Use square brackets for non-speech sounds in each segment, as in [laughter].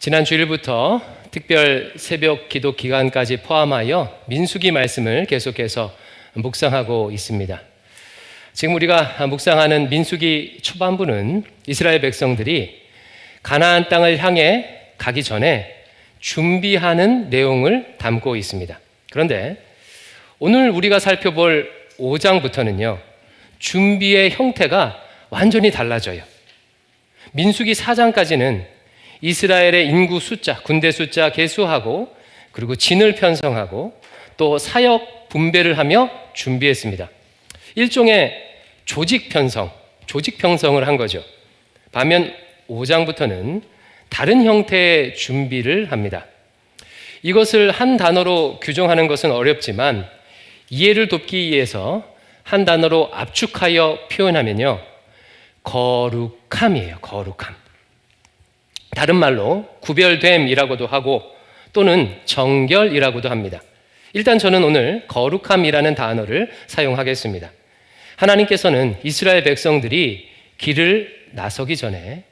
지난 주일부터 특별 새벽 기도 기간까지 포함하여 민수기 말씀을 계속해서 묵상하고 있습니다. 지금 우리가 묵상하는 민수기 초반부는 이스라엘 백성들이 가나안 땅을 향해 가기 전에 준비하는 내용을 담고 있습니다. 그런데 오늘 우리가 살펴볼 5장부터는요, 준비의 형태가 완전히 달라져요. 민수기 4장까지는 이스라엘의 인구 숫자, 군대 숫자 개수하고 그리고 진을 편성하고 또 사역 분배를 하며 준비했습니다. 일종의 조직 편성, 조직 편성을 한 거죠. 반면 5장부터는 다른 형태의 준비를 합니다. 이것을 한 단어로 규정하는 것은 어렵지만 이해를 돕기 위해서 한 단어로 압축하여 표현하면요. 거룩함이에요. 거룩함. 다른 말로 구별됨이라고도 하고 또는 정결이라고도 합니다. 일단 저는 오늘 거룩함이라는 단어를 사용하겠습니다. 하나님께서는 이스라엘 백성들이 길을 나서기 전에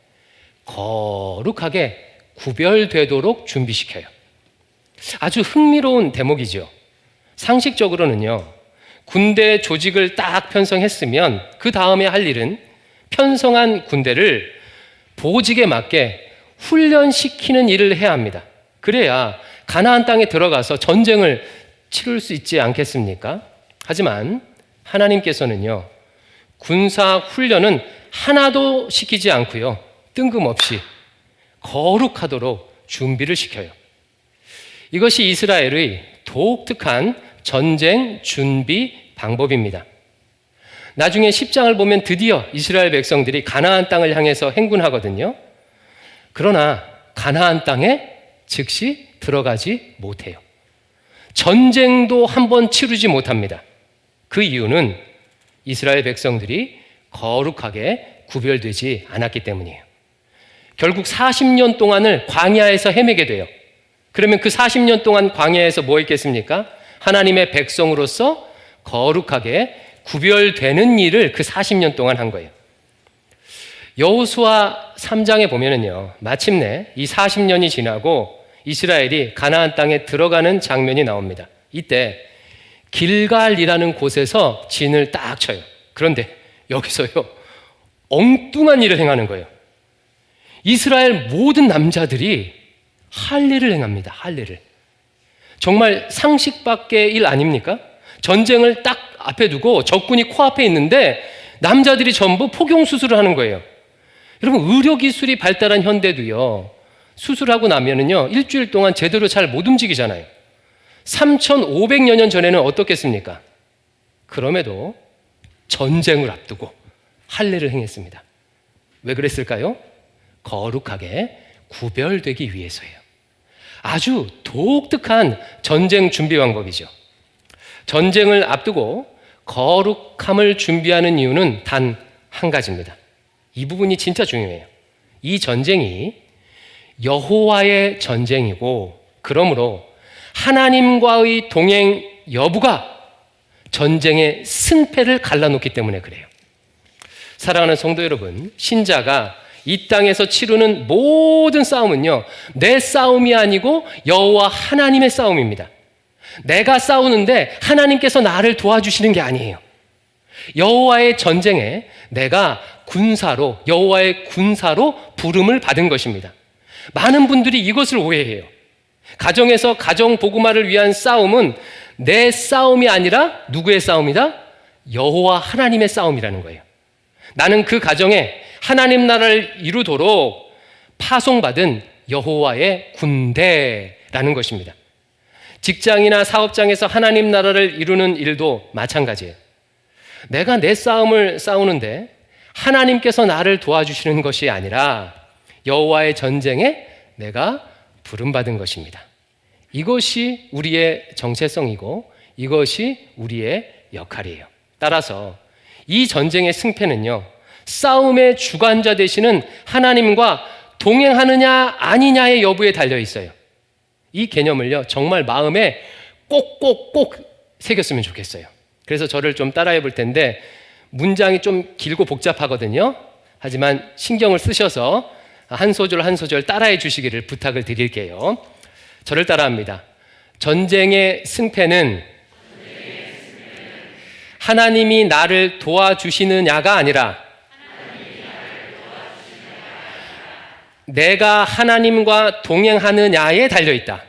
거룩하게 구별되도록 준비시켜요. 아주 흥미로운 대목이죠. 상식적으로는요, 군대 조직을 딱 편성했으면 그 다음에 할 일은 편성한 군대를 보직에 맞게 훈련시키는 일을 해야 합니다. 그래야 가나안 땅에 들어가서 전쟁을 치룰 수 있지 않겠습니까? 하지만 하나님께서는요, 군사 훈련은 하나도 시키지 않고요, 뜬금없이 거룩하도록 준비를 시켜요. 이것이 이스라엘의 독특한 전쟁 준비 방법입니다. 나중에 10장을 보면 드디어 이스라엘 백성들이 가나안 땅을 향해서 행군하거든요. 그러나 가나안 땅에 즉시 들어가지 못해요. 전쟁도 한 번 치르지 못합니다. 그 이유는 이스라엘 백성들이 거룩하게 구별되지 않았기 때문이에요. 결국 40년 동안을 광야에서 헤매게 돼요. 그러면 그 40년 동안 광야에서 뭐 했겠습니까? 하나님의 백성으로서 거룩하게 구별되는 일을 그 40년 동안 한 거예요. 여호수아 3장에 보면은요. 마침내 이 40년이 지나고 이스라엘이 가나안 땅에 들어가는 장면이 나옵니다. 이때 길갈이라는 곳에서 진을 딱 쳐요. 그런데 여기서요. 엉뚱한 일을 행하는 거예요. 이스라엘 모든 남자들이 할례를 행합니다. 할례를. 정말 상식 밖의 일 아닙니까? 전쟁을 딱 앞에 두고 적군이 코앞에 있는데 남자들이 전부 포경 수술을 하는 거예요. 여러분 의료 기술이 발달한 현대도요. 수술하고 나면은요. 일주일 동안 제대로 잘 못 움직이잖아요. 3,500여 년 전에는 어떻겠습니까? 그럼에도 전쟁을 앞두고 할례를 행했습니다. 왜 그랬을까요? 거룩하게 구별되기 위해서예요. 아주 독특한 전쟁 준비 방법이죠. 전쟁을 앞두고 거룩함을 준비하는 이유는 단 한 가지입니다. 이 부분이 진짜 중요해요. 이 전쟁이 여호와의 전쟁이고 그러므로 하나님과의 동행 여부가 전쟁의 승패를 갈라놓기 때문에 그래요. 사랑하는 성도 여러분, 신자가 이 땅에서 치르는 모든 싸움은요, 내 싸움이 아니고 여호와 하나님의 싸움입니다. 내가 싸우는데 하나님께서 나를 도와주시는 게 아니에요. 여호와의 전쟁에 내가 군사로 여호와의 군사로 부름을 받은 것입니다. 많은 분들이 이것을 오해해요. 가정에서 가정 복음화를 위한 싸움은 내 싸움이 아니라 누구의 싸움이다? 여호와 하나님의 싸움이라는 거예요. 나는 그 가정에 하나님 나라를 이루도록 파송받은 여호와의 군대라는 것입니다. 직장이나 사업장에서 하나님 나라를 이루는 일도 마찬가지예요. 내가 내 싸움을 싸우는데 하나님께서 나를 도와주시는 것이 아니라 여호와의 전쟁에 내가 부름받은 것입니다. 이것이 우리의 정체성이고 이것이 우리의 역할이에요. 따라서 이 전쟁의 승패는요, 싸움의 주관자 되시는 하나님과 동행하느냐 아니냐의 여부에 달려 있어요. 이 개념을요, 정말 마음에 꼭꼭꼭 새겼으면 좋겠어요. 그래서 저를 좀 따라해 볼 텐데, 문장이 좀 길고 복잡하거든요. 하지만 신경을 쓰셔서 한 소절 한 소절 따라해 주시기를 부탁을 드릴게요. 저를 따라합니다. 전쟁의 승패는 하나님이 나를 도와주시느냐가 아니라 내가 하나님과 동행하느냐에 달려 있다.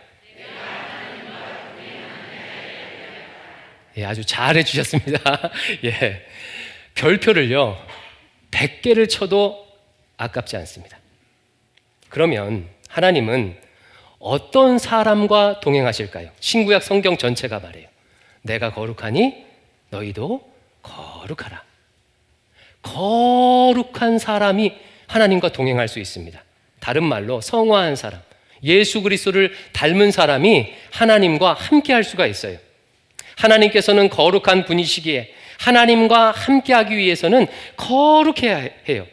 예, 아주 잘해 주셨습니다. [laughs] 예. 별표를요, 100개를 쳐도 아깝지 않습니다. 그러면 하나님은 어떤 사람과 동행하실까요? 신구약 성경 전체가 말해요. 내가 거룩하니 너희도 거룩하라. 거룩한 사람이 하나님과 동행할 수 있습니다. 다른 말로 성화한 사람, 예수 그리스도를 닮은 사람이 하나님과 함께 할 수가 있어요. 하나님께서는 거룩한 분이시기에 하나님과 함께하기 위해서는 거룩해야 해요.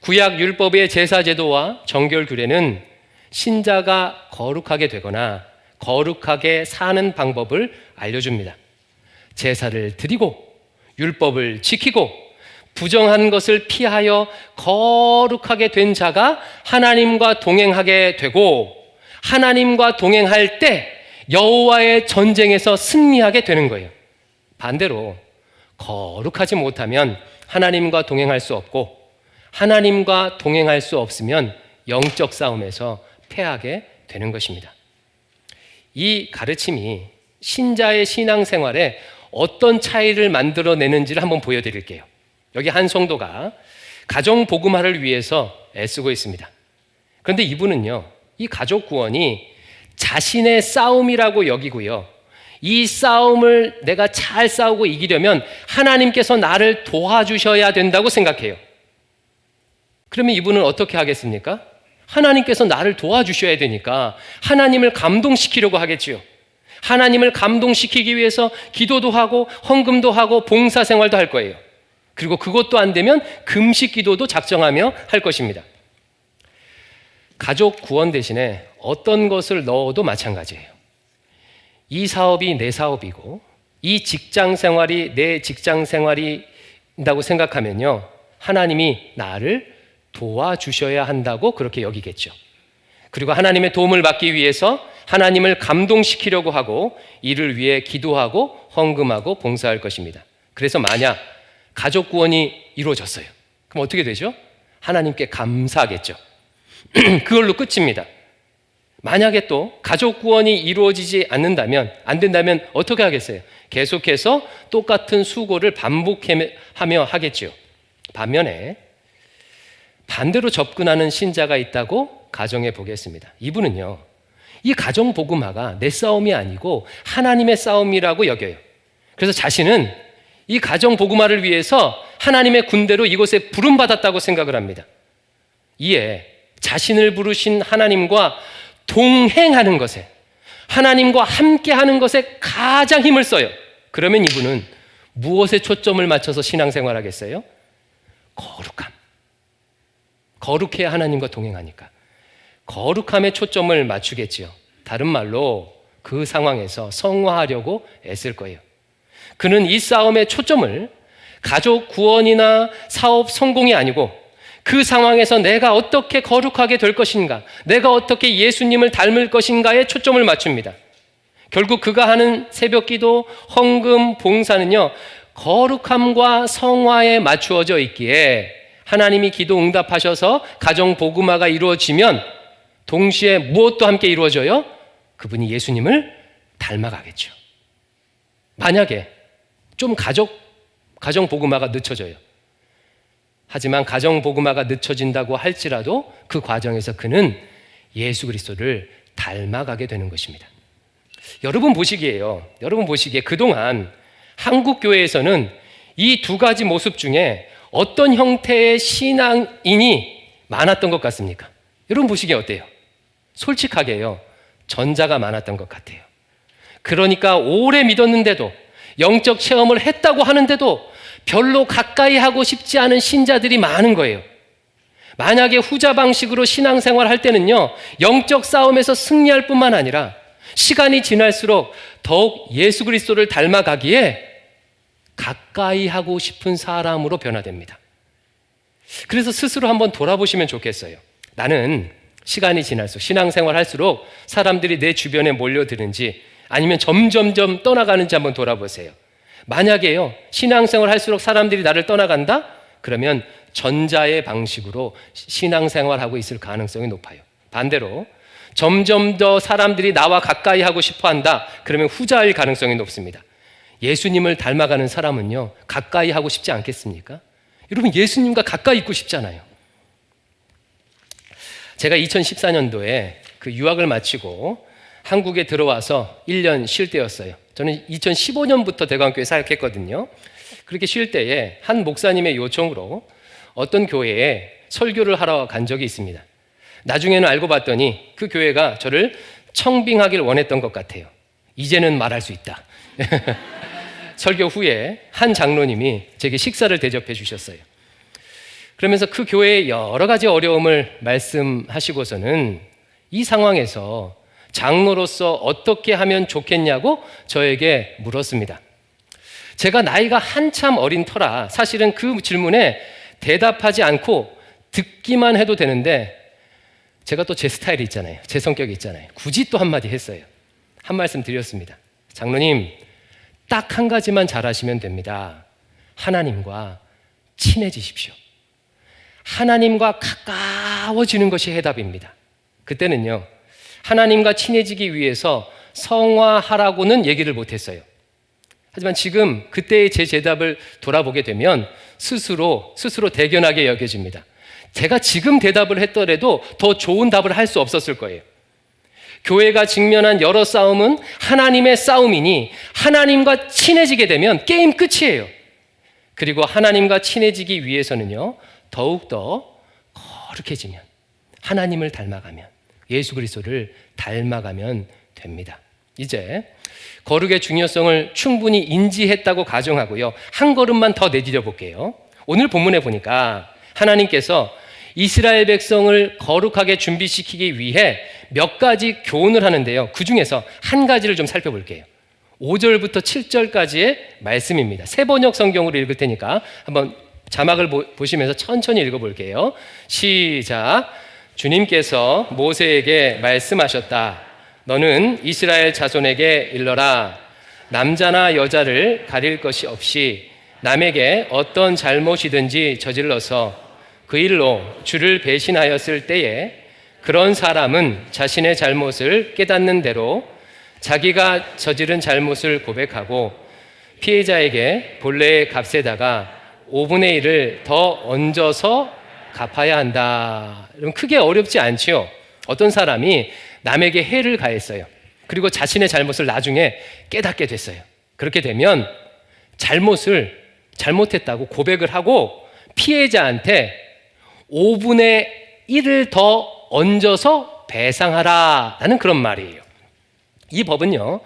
구약 율법의 제사 제도와 정결 규례는 신자가 거룩하게 되거나 거룩하게 사는 방법을 알려줍니다. 제사를 드리고 율법을 지키고 부정한 것을 피하여 거룩하게 된 자가 하나님과 동행하게 되고 하나님과 동행할 때 여호와의 전쟁에서 승리하게 되는 거예요. 반대로 거룩하지 못하면 하나님과 동행할 수 없고 하나님과 동행할 수 없으면 영적 싸움에서 패하게 되는 것입니다. 이 가르침이 신자의 신앙생활에 어떤 차이를 만들어내는지를 한번 보여드릴게요. 여기 한 성도가 가정 복음화를 위해서 애쓰고 있습니다. 그런데 이분은요, 이 가족 구원이 자신의 싸움이라고 여기고요. 이 싸움을 내가 잘 싸우고 이기려면 하나님께서 나를 도와주셔야 된다고 생각해요. 그러면 이분은 어떻게 하겠습니까? 하나님께서 나를 도와주셔야 되니까 하나님을 감동시키려고 하겠지요. 하나님을 감동시키기 위해서 기도도 하고 헌금도 하고 봉사 생활도 할 거예요. 그리고 그것도 안 되면 금식 기도도 작정하며 할 것입니다. 가족 구원 대신에 어떤 것을 넣어도 마찬가지예요. 이 사업이 내 사업이고 이 직장 생활이 내 직장 생활이라고 생각하면요. 하나님이 나를 도와주셔야 한다고 그렇게 여기겠죠. 그리고 하나님의 도움을 받기 위해서 하나님을 감동시키려고 하고 이를 위해 기도하고 헌금하고 봉사할 것입니다. 그래서 만약 가족 구원이 이루어졌어요. 그럼 어떻게 되죠? 하나님께 감사하겠죠. [clears throat] 그걸로 끝입니다. 만약에 또 가족 구원이 이루어지지 않는다면, 안 된다면 어떻게 하겠어요? 계속해서 똑같은 수고를 반복하며 하겠죠. 반면에 반대로 접근하는 신자가 있다고 가정해 보겠습니다. 이분은요, 이 가정 복음화가 내 싸움이 아니고 하나님의 싸움이라고 여겨요. 그래서 자신은 이 가정 복음화를 위해서 하나님의 군대로 이곳에 부름 받았다고 생각을 합니다. 이에 자신을 부르신 하나님과 동행하는 것에 하나님과 함께 하는 것에 가장 힘을 써요. 그러면 이분은 무엇에 초점을 맞춰서 신앙생활 하겠어요? 거룩함. 거룩해야 하나님과 동행하니까. 거룩함에 초점을 맞추겠지요. 다른 말로 그 상황에서 성화하려고 애쓸 거예요. 그는 이 싸움의 초점을 가족 구원이나 사업 성공이 아니고 그 상황에서 내가 어떻게 거룩하게 될 것인가, 내가 어떻게 예수님을 닮을 것인가에 초점을 맞춥니다. 결국 그가 하는 새벽 기도, 헌금, 봉사는요, 거룩함과 성화에 맞추어져 있기에 하나님이 기도 응답하셔서 가정 복음화가 이루어지면 동시에 무엇도 함께 이루어져요? 그분이 예수님을 닮아가겠죠. 만약에 좀 가족 가정 복음화가 늦춰져요. 하지만 가정 복음화가 늦춰진다고 할지라도 그 과정에서 그는 예수 그리스도를 닮아가게 되는 것입니다. 여러분 보시기에요. 여러분 보시기에 그동안 한국 교회에서는 이 두 가지 모습 중에 어떤 형태의 신앙인이 많았던 것 같습니까? 여러분 보시기에 어때요? 솔직하게요. 전자가 많았던 것 같아요. 그러니까 오래 믿었는데도 영적 체험을 했다고 하는데도 별로 가까이 하고 싶지 않은 신자들이 많은 거예요. 만약에 후자 방식으로 신앙생활 할 때는요, 영적 싸움에서 승리할 뿐만 아니라 시간이 지날수록 더욱 예수 그리스도를 닮아가기에 가까이 하고 싶은 사람으로 변화됩니다. 그래서 스스로 한번 돌아보시면 좋겠어요. 나는 시간이 지날수록 신앙생활 할수록 사람들이 내 주변에 몰려드는지 아니면 점점점 떠나가는지 한번 돌아보세요. 만약에요, 신앙생활 할수록 사람들이 나를 떠나간다? 그러면 전자의 방식으로 신앙생활 하고 있을 가능성이 높아요. 반대로 점점 더 사람들이 나와 가까이 하고 싶어 한다. 그러면 후자일 가능성이 높습니다. 예수님을 닮아가는 사람은요, 가까이 하고 싶지 않겠습니까? 여러분, 예수님과 가까이 있고 싶잖아요. 제가 2014년도에 그 유학을 마치고 한국에 들어와서 1년 쉴 때였어요. 저는 2015년부터 대관교회 사역했거든요. 그렇게 쉴 때에 한 목사님의 요청으로 어떤 교회에 설교를 하러 간 적이 있습니다. 나중에는 알고 봤더니 그 교회가 저를 청빙하길 원했던 것 같아요. 이제는 말할 수 있다. [laughs] 설교 후에 한 장로님이 제게 식사를 대접해 주셨어요. 그러면서 그 교회의 여러 가지 어려움을 말씀하시고서는 이 상황에서 장로로서 어떻게 하면 좋겠냐고 저에게 물었습니다. 제가 나이가 한참 어린 터라 사실은 그 질문에 대답하지 않고 듣기만 해도 되는데 제가 또 제 스타일이 있잖아요. 제 성격이 있잖아요. 굳이 또 한마디 했어요. 한 말씀 드렸습니다. 장로님, 딱 한 가지만 잘하시면 됩니다. 하나님과 친해지십시오. 하나님과 가까워지는 것이 해답입니다. 그때는요, 하나님과 친해지기 위해서 성화하라고는 얘기를 못했어요. 하지만 지금 그때의 제 대답을 돌아보게 되면 스스로, 스스로 대견하게 여겨집니다. 제가 지금 대답을 했더라도 더 좋은 답을 할 수 없었을 거예요. 교회가 직면한 여러 싸움은 하나님의 싸움이니 하나님과 친해지게 되면 게임 끝이에요. 그리고 하나님과 친해지기 위해서는요, 더욱더 거룩해지면, 하나님을 닮아가면, 예수 그리스도를 닮아가면 됩니다. 이제 거룩의 중요성을 충분히 인지했다고 가정하고요. 한 걸음만 더 내디뎌 볼게요. 오늘 본문에 보니까 하나님께서 이스라엘 백성을 거룩하게 준비시키기 위해 몇 가지 교훈을 하는데요. 그 중에서 한 가지를 좀 살펴볼게요. 5절부터 7절까지의 말씀입니다. 세 번역 성경으로 읽을 테니까 한번 자막을 보시면서 천천히 읽어볼게요. 시작. 주님께서 모세에게 말씀하셨다. 너는 이스라엘 자손에게 일러라. 남자나 여자를 가릴 것이 없이 남에게 어떤 잘못이든지 저질러서 그 일로 주를 배신하였을 때에 그런 사람은 자신의 잘못을 깨닫는 대로 자기가 저지른 잘못을 고백하고 피해자에게 본래의 값에다가 5분의 1을 더 얹어서 갚아야 한다. 그럼 크게 어렵지 않지요. 어떤 사람이 남에게 해를 가했어요. 그리고 자신의 잘못을 나중에 깨닫게 됐어요. 그렇게 되면 잘못을 잘못했다고 고백을 하고 피해자한테 5분의 1을 더 얹어서 배상하라라는 그런 말이에요. 이 법은요.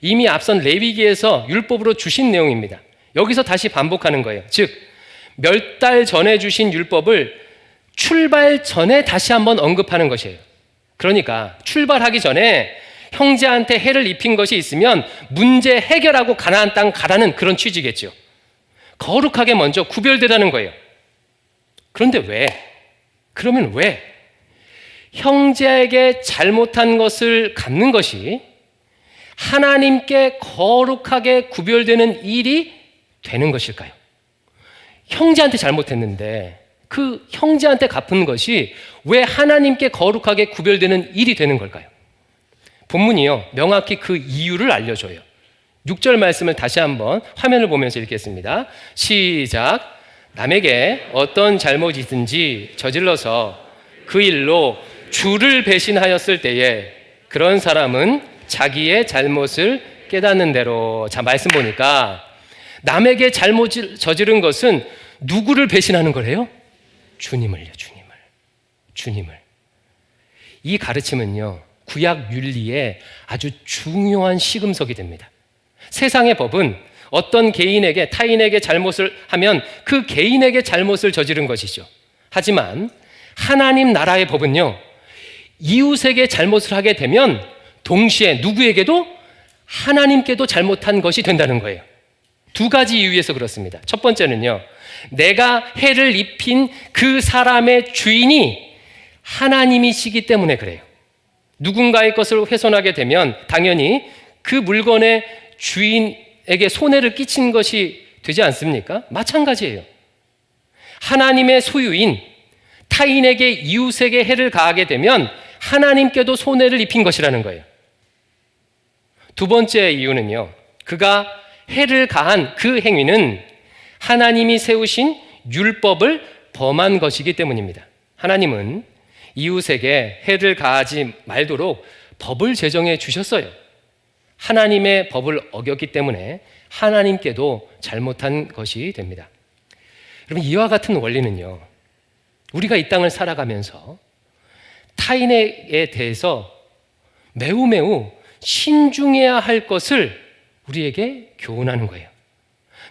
이미 앞선 레위기에서 율법으로 주신 내용입니다. 여기서 다시 반복하는 거예요. 즉, 몇 달 전에 주신 율법을 출발 전에 다시 한번 언급하는 것이에요. 그러니까 출발하기 전에 형제한테 해를 입힌 것이 있으면 문제 해결하고 가나안 땅 가라는 그런 취지겠죠. 거룩하게 먼저 구별되라는 거예요. 그런데 왜? 그러면 왜? 형제에게 잘못한 것을 갚는 것이 하나님께 거룩하게 구별되는 일이 되는 것일까요? 형제한테 잘못했는데 그 형제한테 갚은 것이 왜 하나님께 거룩하게 구별되는 일이 되는 걸까요? 본문이요, 명확히 그 이유를 알려줘요. 6절 말씀을 다시 한번 화면을 보면서 읽겠습니다. 시작. 남에게 어떤 잘못이든지 저질러서 그 일로 주를 배신하였을 때에 그런 사람은 자기의 잘못을 깨닫는 대로 자 말씀 보니까 남에게 잘못 저지른 것은 누구를 배신하는 거래요? 주님을요, 주님을. 주님을. 이 가르침은요, 구약 윤리의 아주 중요한 시금석이 됩니다. 세상의 법은 어떤 개인에게 타인에게 잘못을 하면 그 개인에게 잘못을 저지른 것이죠. 하지만 하나님 나라의 법은요. 이웃에게 잘못을 하게 되면 동시에 누구에게도 하나님께도 잘못한 것이 된다는 거예요. 두 가지 이유에서 그렇습니다. 첫 번째는요. 내가 해를 입힌 그 사람의 주인이 하나님이시기 때문에 그래요. 누군가의 것을 훼손하게 되면 당연히 그 물건의 주인에게 손해를 끼친 것이 되지 않습니까? 마찬가지예요. 하나님의 소유인 타인에게 이웃에게 해를 가하게 되면 하나님께도 손해를 입힌 것이라는 거예요. 두 번째 이유는요. 그가 해를 가한 그 행위는 하나님이 세우신 율법을 범한 것이기 때문입니다. 하나님은 이웃에게 해를 가하지 말도록 법을 제정해 주셨어요. 하나님의 법을 어겼기 때문에 하나님께도 잘못한 것이 됩니다. 여러분, 이와 같은 원리는요, 우리가 이 땅을 살아가면서 타인에 대해서 매우 매우 신중해야 할 것을 우리에게 교훈하는 거예요.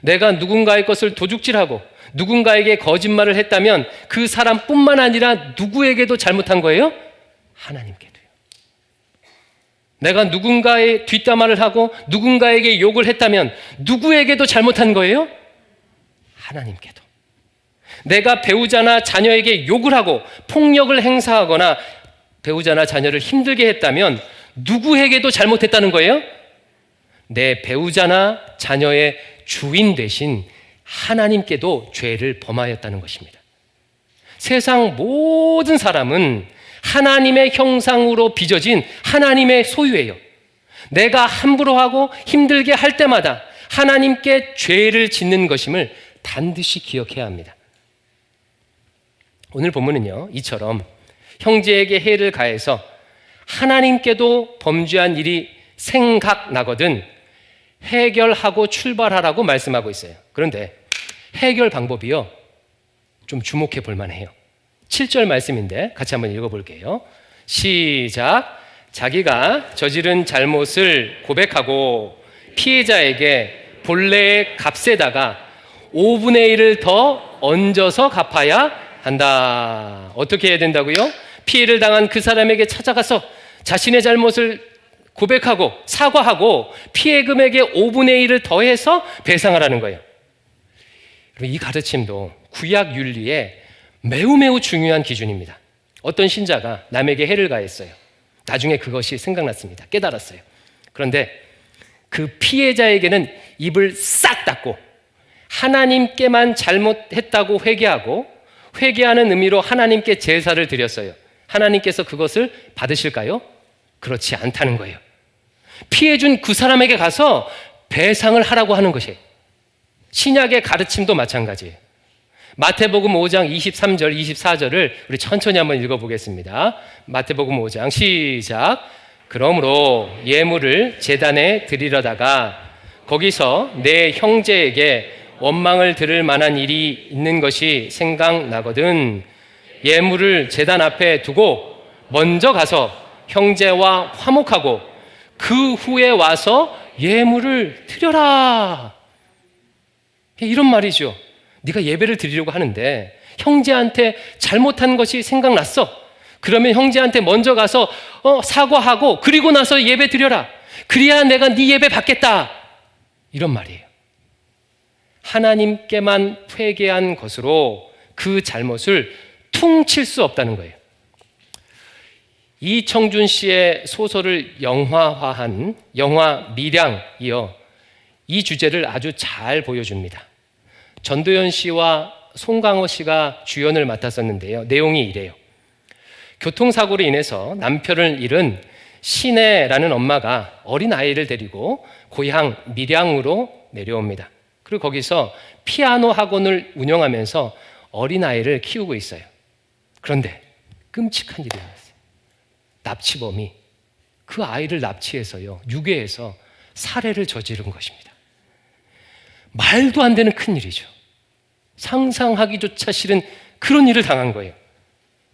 내가 누군가의 것을 도둑질하고 누군가에게 거짓말을 했다면 그 사람뿐만 아니라 누구에게도 잘못한 거예요? 하나님께도요. 내가 누군가의 뒷담화를 하고 누군가에게 욕을 했다면 누구에게도 잘못한 거예요? 하나님께도. 내가 배우자나 자녀에게 욕을 하고 폭력을 행사하거나 배우자나 자녀를 힘들게 했다면 누구에게도 잘못했다는 거예요? 내 배우자나 자녀의 주인 대신 하나님께도 죄를 범하였다는 것입니다. 세상 모든 사람은 하나님의 형상으로 빚어진 하나님의 소유예요. 내가 함부로 하고 힘들게 할 때마다 하나님께 죄를 짓는 것임을 반드시 기억해야 합니다. 오늘 본문은요, 이처럼 형제에게 해를 가해서 하나님께도 범죄한 일이 생각나거든 해결하고 출발하라고 말씀하고 있어요. 그런데 해결 방법이요. 좀 주목해 볼 만해요. 7절 말씀인데 같이 한번 읽어 볼게요. 시작. 자기가 저지른 잘못을 고백하고 피해자에게 본래의 값에다가 5분의 1을 더 얹어서 갚아야 한다. 어떻게 해야 된다고요? 피해를 당한 그 사람에게 찾아가서 자신의 잘못을 고백하고 사과하고 피해 금액의 5분의 1을 더해서 배상하라는 거예요. 이 가르침도 구약 윤리에 매우 매우 중요한 기준입니다. 어떤 신자가 남에게 해를 가했어요. 나중에 그것이 생각났습니다. 깨달았어요. 그런데 그 피해자에게는 입을 싹 닫고 하나님께만 잘못했다고 회개하고 회개하는 의미로 하나님께 제사를 드렸어요. 하나님께서 그것을 받으실까요? 그렇지 않다는 거예요. 피해준 그 사람에게 가서 배상을 하라고 하는 것이에요. 신약의 가르침도 마찬가지예요. 마태복음 5장 23절, 24절을 우리 천천히 한번 읽어보겠습니다. 마태복음 5장 시작. 그러므로 예물을 재단에 드리려다가 거기서 내 형제에게 원망을 들을 만한 일이 있는 것이 생각나거든 예물을 재단 앞에 두고 먼저 가서 형제와 화목하고 그 후에 와서 예물을 드려라. 이런 말이죠. 네가 예배를 드리려고 하는데 형제한테 잘못한 것이 생각났어. 그러면 형제한테 먼저 가서 어, 사과하고 그리고 나서 예배 드려라. 그래야 내가 네 예배 받겠다. 이런 말이에요. 하나님께만 회개한 것으로 그 잘못을 퉁칠 수 없다는 거예요. 이청준 씨의 소설을 영화화한 영화 미량이요. 이 주제를 아주 잘 보여줍니다. 전도연 씨와 송강호 씨가 주연을 맡았었는데요. 내용이 이래요. 교통사고로 인해서 남편을 잃은 신혜라는 엄마가 어린 아이를 데리고 고향 밀양으로 내려옵니다. 그리고 거기서 피아노 학원을 운영하면서 어린 아이를 키우고 있어요. 그런데 끔찍한 일이 일어났어요. 납치범이 그 아이를 납치해서요, 유괴해서 살해를 저지른 것입니다. 말도 안 되는 큰 일이죠. 상상하기조차 싫은 그런 일을 당한 거예요.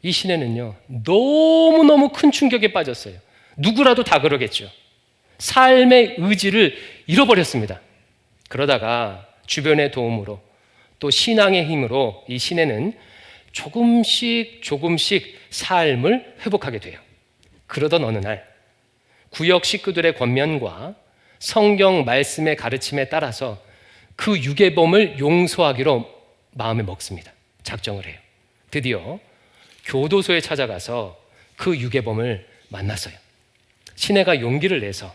이 시내는요, 너무너무 큰 충격에 빠졌어요. 누구라도 다 그러겠죠. 삶의 의지를 잃어버렸습니다. 그러다가 주변의 도움으로 또 신앙의 힘으로 이 시내는 조금씩 조금씩 삶을 회복하게 돼요. 그러던 어느 날 구역 식구들의 권면과 성경 말씀의 가르침에 따라서 그 유괴범을 용서하기로 마음에 먹습니다. 작정을 해요. 드디어 교도소에 찾아가서 그 유괴범을 만났어요. 시내가 용기를 내서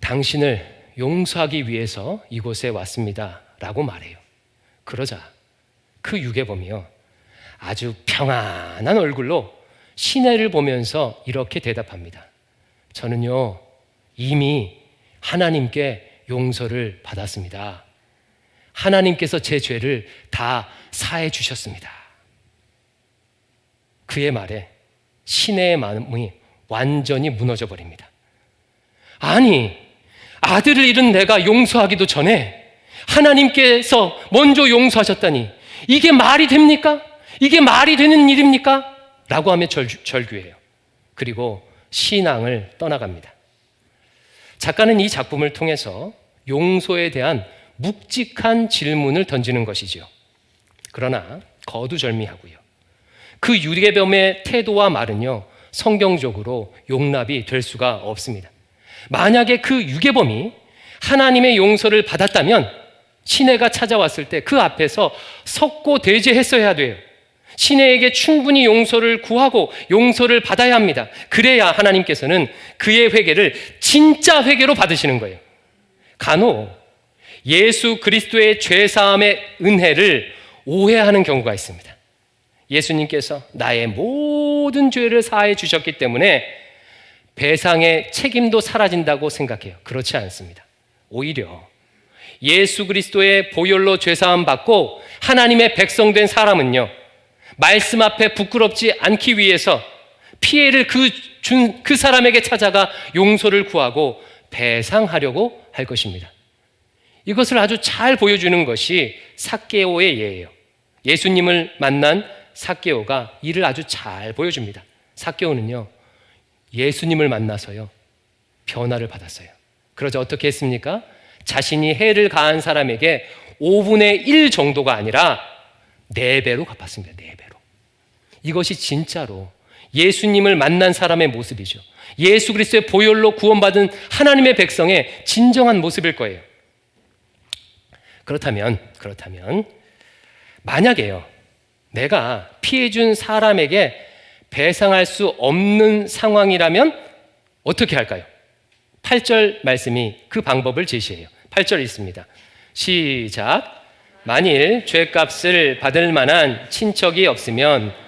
당신을 용서하기 위해서 이곳에 왔습니다. 라고 말해요. 그러자 그 유괴범이요. 아주 평안한 얼굴로 시내를 보면서 이렇게 대답합니다. 저는요, 이미 하나님께 용서를 받았습니다. 하나님께서 제 죄를 다 사해 주셨습니다. 그의 말에 시내의 마음이 완전히 무너져 버립니다. 아니, 아들을 잃은 내가 용서하기도 전에 하나님께서 먼저 용서하셨다니 이게 말이 됩니까? 이게 말이 되는 일입니까? 라고 하며 절, 절규해요. 그리고 신앙을 떠나갑니다. 작가는 이 작품을 통해서 용서에 대한 묵직한 질문을 던지는 것이지요. 그러나 거두절미하고요. 그 유괴범의 태도와 말은요, 성경적으로 용납이 될 수가 없습니다. 만약에 그 유괴범이 하나님의 용서를 받았다면 시내가 찾아왔을 때 그 앞에서 섰고 대제했어야 돼요. 시내에게 충분히 용서를 구하고 용서를 받아야 합니다. 그래야 하나님께서는 그의 회개를 진짜 회개로 받으시는 거예요. 간혹 예수 그리스도의 죄 사함의 은혜를 오해하는 경우가 있습니다. 예수님께서 나의 모든 죄를 사해 주셨기 때문에 배상의 책임도 사라진다고 생각해요. 그렇지 않습니다. 오히려 예수 그리스도의 보혈로 죄사함 받고 하나님의 백성 된 사람은요. 말씀 앞에 부끄럽지 않기 위해서 피해를 그, 준, 그 사람에게 찾아가 용서를 구하고 배상하려고 할 것입니다. 이것을 아주 잘 보여주는 것이 사케오의 예예요. 예수님을 만난 사케오가 이를 아주 잘 보여줍니다. 사케오는요, 예수님을 만나서요, 변화를 받았어요. 그러자 어떻게 했습니까? 자신이 해를 가한 사람에게 5분의 1 정도가 아니라 4배로 갚았습니다. 4배로. 이것이 진짜로 예수님을 만난 사람의 모습이죠. 예수 그리스도의 보혈로 구원받은 하나님의 백성의 진정한 모습일 거예요. 그렇다면, 그렇다면, 만약에요, 내가 피해 준 사람에게 배상할 수 없는 상황이라면 어떻게 할까요? 8절 말씀이 그 방법을 제시해요. 8절 있습니다. 시작. 만일 죄값을 받을 만한 친척이 없으면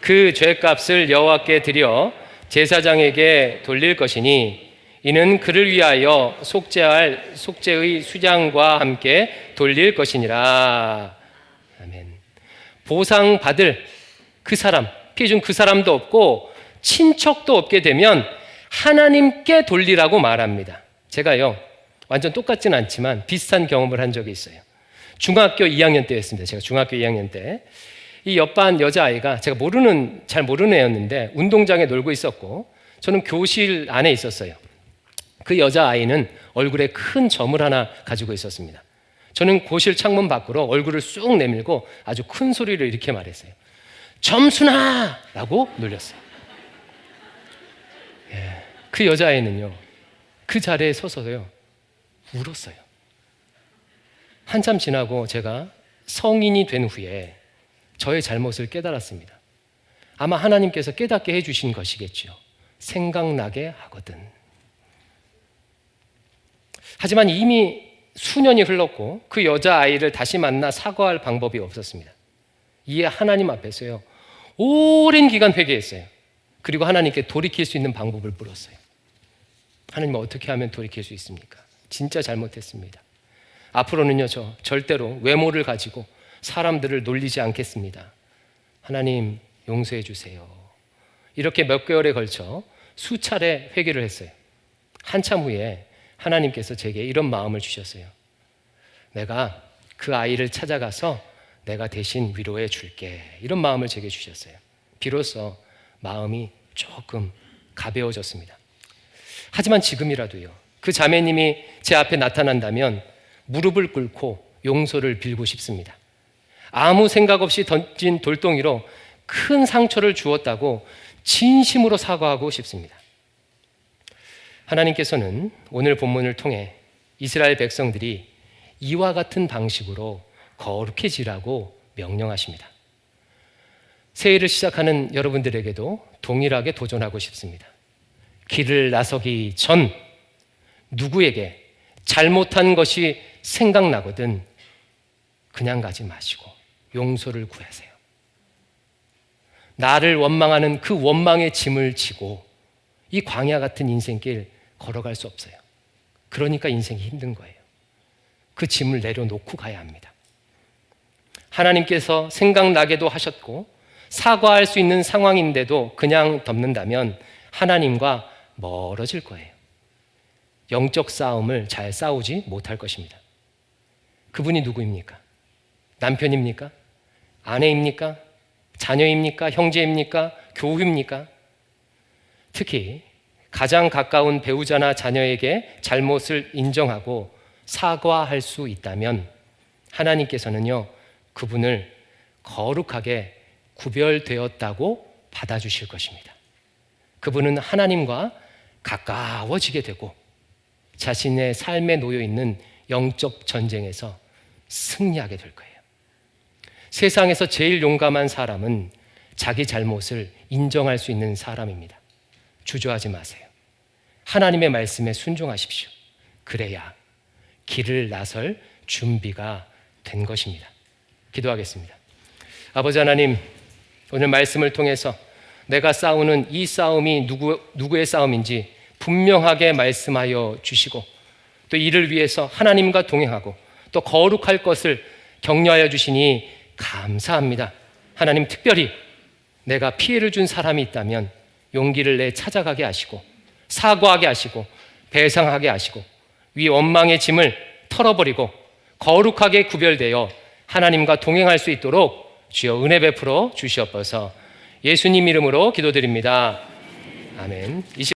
그 죄값을 여호와께 드려 제사장에게 돌릴 것이니 이는 그를 위하여 속죄할 속죄의 수장과 함께 돌릴 것이니라. 아멘. 보상 받을 그 사람, 피해 준 그 사람도 없고 친척도 없게 되면 하나님께 돌리라고 말합니다. 제가요, 완전 똑같진 않지만 비슷한 경험을 한 적이 있어요. 중학교 2학년 때였습니다. 제가 중학교 2학년 때. 이 옆반 여자아이가 제가 모르는, 잘 모르는 애였는데 운동장에 놀고 있었고 저는 교실 안에 있었어요. 그 여자아이는 얼굴에 큰 점을 하나 가지고 있었습니다. 저는 교실 창문 밖으로 얼굴을 쑥 내밀고 아주 큰 소리로 이렇게 말했어요. 점순아! 라고 놀렸어요. 예, 그 여자아이는요, 그 자리에 서서요, 울었어요. 한참 지나고 제가 성인이 된 후에 저의 잘못을 깨달았습니다. 아마 하나님께서 깨닫게 해주신 것이겠죠. 생각나게 하거든. 하지만 이미 수년이 흘렀고 그 여자아이를 다시 만나 사과할 방법이 없었습니다. 이에 하나님 앞에서요, 오랜 기간 회개했어요. 그리고 하나님께 돌이킬 수 있는 방법을 물었어요. 하나님 어떻게 하면 돌이킬 수 있습니까? 진짜 잘못했습니다. 앞으로는요, 저 절대로 외모를 가지고 사람들을 놀리지 않겠습니다. 하나님 용서해 주세요. 이렇게 몇 개월에 걸쳐 수차례 회개를 했어요. 한참 후에 하나님께서 제게 이런 마음을 주셨어요. 내가 그 아이를 찾아가서 내가 대신 위로해 줄게. 이런 마음을 제게 주셨어요. 비로소 마음이 조금 가벼워졌습니다. 하지만 지금이라도요. 그 자매님이 제 앞에 나타난다면 무릎을 꿇고 용서를 빌고 싶습니다. 아무 생각 없이 던진 돌덩이로 큰 상처를 주었다고 진심으로 사과하고 싶습니다. 하나님께서는 오늘 본문을 통해 이스라엘 백성들이 이와 같은 방식으로 거룩해지라고 명령하십니다. 새해를 시작하는 여러분들에게도 동일하게 도전하고 싶습니다. 길을 나서기 전 누구에게 잘못한 것이 생각나거든 그냥 가지 마시고 용서를 구하세요. 나를 원망하는 그 원망의 짐을 지고 이 광야 같은 인생길 걸어갈 수 없어요. 그러니까 인생이 힘든 거예요. 그 짐을 내려놓고 가야 합니다. 하나님께서 생각나게도 하셨고 사과할 수 있는 상황인데도 그냥 덮는다면 하나님과 멀어질 거예요. 영적 싸움을 잘 싸우지 못할 것입니다. 그분이 누구입니까? 남편입니까? 아내입니까? 자녀입니까? 형제입니까? 교우입니까? 특히 가장 가까운 배우자나 자녀에게 잘못을 인정하고 사과할 수 있다면 하나님께서는요, 그분을 거룩하게 구별되었다고 받아주실 것입니다. 그분은 하나님과 가까워지게 되고 자신의 삶에 놓여 있는 영적 전쟁에서 승리하게 될 거예요. 세상에서 제일 용감한 사람은 자기 잘못을 인정할 수 있는 사람입니다. 주저하지 마세요. 하나님의 말씀에 순종하십시오. 그래야 길을 나설 준비가 된 것입니다. 기도하겠습니다. 아버지 하나님, 오늘 말씀을 통해서 내가 싸우는 이 싸움이 누구, 누구의 싸움인지 분명하게 말씀하여 주시고 또 이를 위해서 하나님과 동행하고 또 거룩할 것을 격려하여 주시니 감사합니다. 하나님 특별히 내가 피해를 준 사람이 있다면 용기를 내 찾아가게 하시고 사과하게 하시고 배상하게 하시고 위 원망의 짐을 털어버리고 거룩하게 구별되어 하나님과 동행할 수 있도록 주여 은혜 베풀어 주시옵소서 예수님 이름으로 기도드립니다. 아멘.